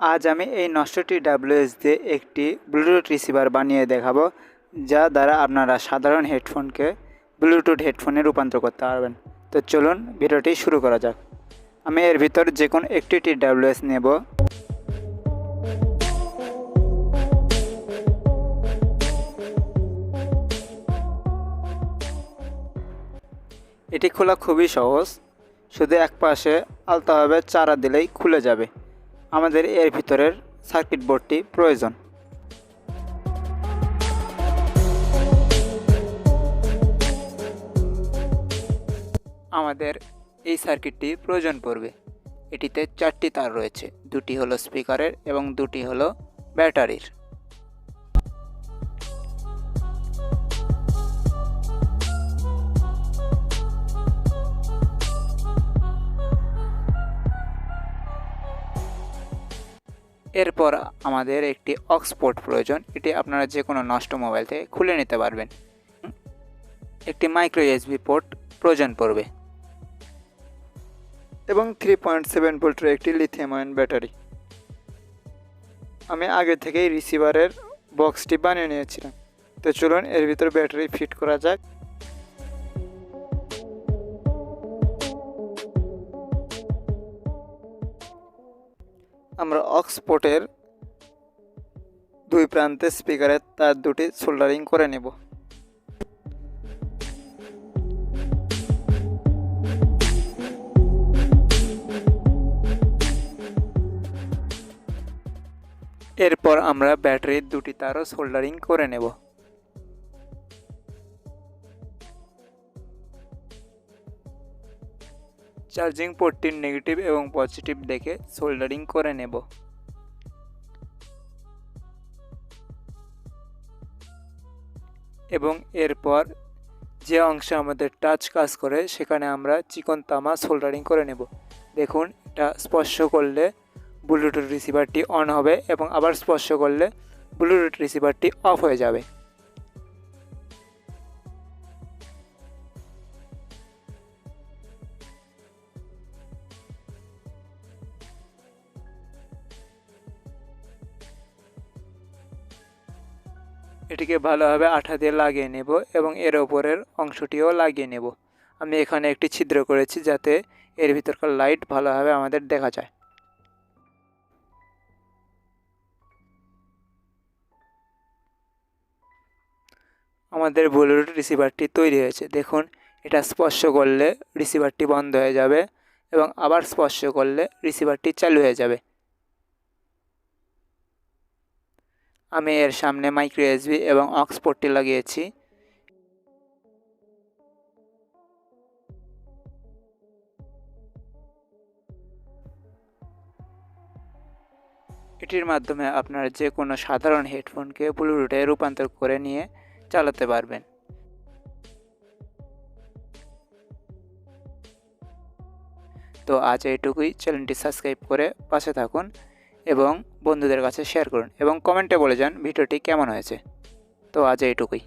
আজ আমি এই নষ্টটি ডাব্লিউএস দিয়ে একটি ব্লুটুথ রিসিভার বানিয়ে দেখাবো, যা দ্বারা আপনারা সাধারণ হেডফোনকে ব্লুটুথ হেডফোনে রূপান্তর করতে পারবেন। তো চলুন ভিডিওটি শুরু করা যাক। আমি এর ভিতর যে কোনো একটি টি ডাব্লিউএস নেব। এটি খোলা খুবই সহজ। শুধু এক পাশে আলতাভাবে চারা দিলেই খুলে যাবে। আমাদের এর ভিতরের সার্কিট বোর্ডটি প্রয়োজন। আমাদের এই সার্কিটটি প্রয়োজন পড়বে। এটিতে চারটি তার রয়েছে, দুটি হলো স্পিকারের এবং দুটি হলো ব্যাটারির। এরপর আমাদের একটি অক্সপোর্ট প্রয়োজন। এটি আপনারা যে কোনো নষ্ট মোবাইল থেকে খুলে নিতে পারবেন। একটি মাইক্রো এসবি পোর্ট প্রয়োজন পড়বে। এবং থ্রি পয়েন্ট সেভেন ভোল্টের একটি লিথিয়াম আয়ন ব্যাটারি আমি আগে থেকেই রিসিভারের বক্সটি বানিয়ে নিয়েছিলাম। তো চলুন এর ভিতর ব্যাটারি ফিট করা যাক। আমরা অক্সপোর্টের দুই প্রান্তে স্পিকারের তার দুটি সোল্ডারিং করে নেব। এরপর আমরা ব্যাটারির দুটি তারও সোল্ডারিং করে নেব। চার্জিং পোর্টটির নেগেটিভ এবং পজিটিভ দেখে সোল্ডারিং করে নেব। এবং এরপর যে অংশে আমাদের টাচ কাজ করে, সেখানে আমরা চিকন তামা সোল্ডারিং করে নেব। দেখুন, এটা স্পর্শ করলে ব্লুটুথ রিসিভারটি অন হবে এবং আবার স্পর্শ করলে ব্লুটুথ রিসিভারটি অফ হয়ে যাবে। এটিকে ভালোভাবে আঠা দিয়ে লাগিয়ে নেব এবং এর ওপরের অংশটিও লাগিয়ে নেব। আমি এখানে একটি ছিদ্র করেছি যাতে এর ভিতরকার লাইট ভালোভাবে আমাদের দেখা যায়। আমাদের ব্লুটুথ রিসিভারটি তৈরি হয়েছে। দেখুন, এটা স্পর্শ করলে রিসিভারটি বন্ধ হয়ে যাবে এবং আবার স্পর্শ করলে রিসিভারটি চালু হয়ে যাবে। আমি এর সামনে মাইক্রো এসবি এবং অক্সপোর্টটি লাগিয়েছি। এটির মাধ্যমে আপনারা যে কোনো সাধারণ হেডফোনকে ব্লুটুথে রূপান্তর করে নিয়ে চালাতে পারবেন। তো আজ এইটুকুই। চ্যানেলটি সাবস্ক্রাইব করে পাশে থাকুন। এবং বন্ধুদের কাছে শেয়ার করুন এবং কমেন্টে বলে যান ভিডিওটি কেমন হয়েছে। তো আজ এইটুকুই।